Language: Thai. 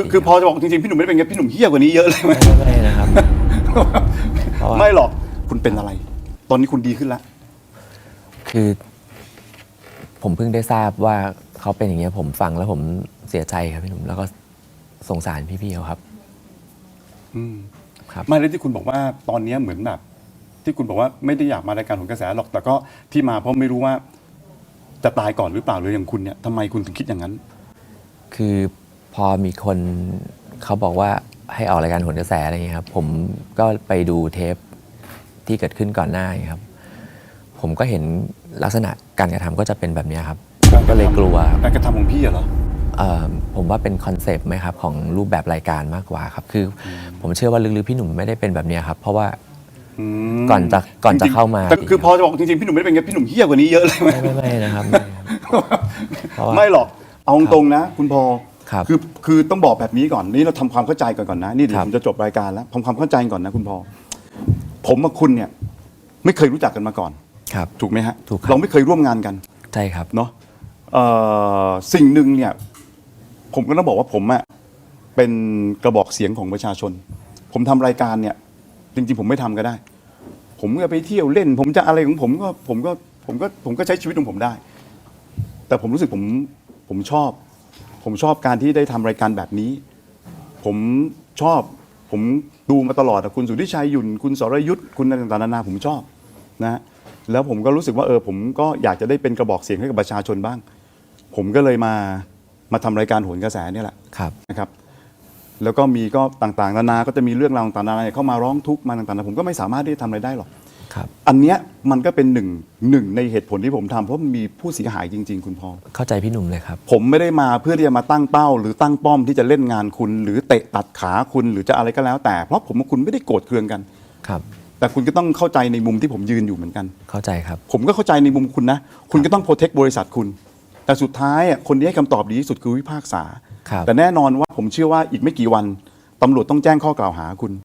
คือคือพอจะบอกจริงๆพี่หนุ่มไม่ได้เป็นไงพี่หนุ่มเฮี้ยกว่านี้เยอะเลยไหมไม่ไม่นะครับ เพราะว่า ไม่หรอกคุณเป็นอะไร ตอนนี้คุณดีขึ้นแล้วคือ ผมเพิ่งได้ทราบว่าเขาเป็นอย่างเงี้ยผมฟังแล้วผมเสียใจครับพี่หนุ่มแล้วก็สงสารพี่ๆเขาครับ อืมครับ ไม่แล้วที่คุณบอกว่าตอนเนี้ยเหมือนแบบ ที่คุณบอกว่าไม่ได้อยากมารายการของกระแสหรอกแต่ก็ที่มาเพราะไม่รู้ว่าจะตายก่อนหรือเปล่าหรืออย่างคุณเนี่ยทำไมคุณถึงคิดอย่างนั้น คือ พอมีคนเขาบอกว่าให้ออกรายการโหนกระแสอะไรเงี้ยครับ ผมก็ไปดูเทปที่เกิดขึ้นก่อนหน้าอย่างเงี้ยครับ ผมก็เห็นลักษณะการกระทำก็จะเป็นแบบเนี้ยครับ ก็เลยกลัวครับ การกระทำของพี่อะเหรอ เอ่อผมว่าเป็นคอนเซปต์ไหมครับ ของรูปแบบรายการมากกว่าครับ คืออผมเชื่อว่าลึกๆพี่หนุ่มไม่ได้เป็นแบบเนี้ยครับ เพราะว่าอืมก่อนจะก่อนจะเข้ามา แต่คือพอจะบอกจริงๆ พี่หนุ่มไม่ได้เป็นไงพี่หนุ่มเฮี้ยกว่านี้เยอะเลยไหมไม่ไม่ไม่นะครับไม่ครับ เพราะว่า ไม่หรอก เอาตรงๆนะ คุณพอ ครับ คือคือต้องบอกแบบนี้ก่อนนี่เราทำความเข้าใจก่อนก่อนนะนี่เดี๋ยครัวบผมจะจบรายการแล้วทำความเข้าใจก่อนนะคุณพอผมกับคุณเนี่ย ไม่เคยรู้จักกันมาก่อน ครับ ถูกไหมฮะถูกครับ เราไม่เคยร่วมงานกัน ใช่ครับ เนาะเอ่อสิ่งหนึ่งเนี่ย ผมก็ต้องบอกว่าผมอะเป็นกระบอกเสียงของประชาชน ผมทำรายการเนี่ย จริง ๆ ผมไม่ทำก็ได้ ผมก็ไปเที่ยวเล่น ผมจะอะไรของผมก็ผมก็ผมก็ผมก็ใช้ชีวิตของผมได้ แต่ผมรู้สึกผมผมชอบ ผมชอบการที่ได้ทำรายการแบบนี้ ผมชอบผมดูมาตลอดอะคุณสุทธิชัยหยุ่น คุณสรยุทธ์คุณอะไรต่างๆนานาผมชอบนะฮะแล้วผมก็รู้สึกว่าเออผมก็อยากจะได้เป็นกระบอกเสียงให้กับประชาชนบ้าง ผมก็เลยมามาทำรายการโหนกระแสเนี่ยแหละ ครับ นะครับ แล้วก็มีก็ต่างๆนานา ก็จะมีเรื่องราวต่างๆนานาเข้ามาร้องทุกข์มาต่างๆนานาผมก็ไม่สามารถที่จะทำอะไรได้หรอก ครับ อันเนี้ยมันก็เป็นหนึ่งหนึ่งในเหตุผลที่ผมทำเพราะมันมีผู้เสียหายจริง ๆ คุณพอเข้าใจพี่หนุ่มเลยครับ ผมไม่ได้มาเพื่อที่จะมาตั้งเป้า หรือตั้งป้อมที่จะเล่นงานคุณ หรือเตะตัดขาคุณหรือจะอะไรก็แล้ว แต่เพราะผมกับคุณไม่ได้โกรธเคืองกัน ครับ แต่คุณก็ต้องเข้าใจในมุมที่ผมยืนอยู่เหมือนกัน เข้าใจครับ ผมก็เข้าใจในมุมคุณนะ คุณก็ต้องโปรเทคบริษัทคุณ แต่สุดท้ายอะคนที่ให้คำตอบดีที่สุดคือวิพากษา ครับ แต่แน่นอนว่าผมเชื่อว่าอีกไม่กี่วันตำรวจต้องแจ้งข้อกล่าวหาคุณ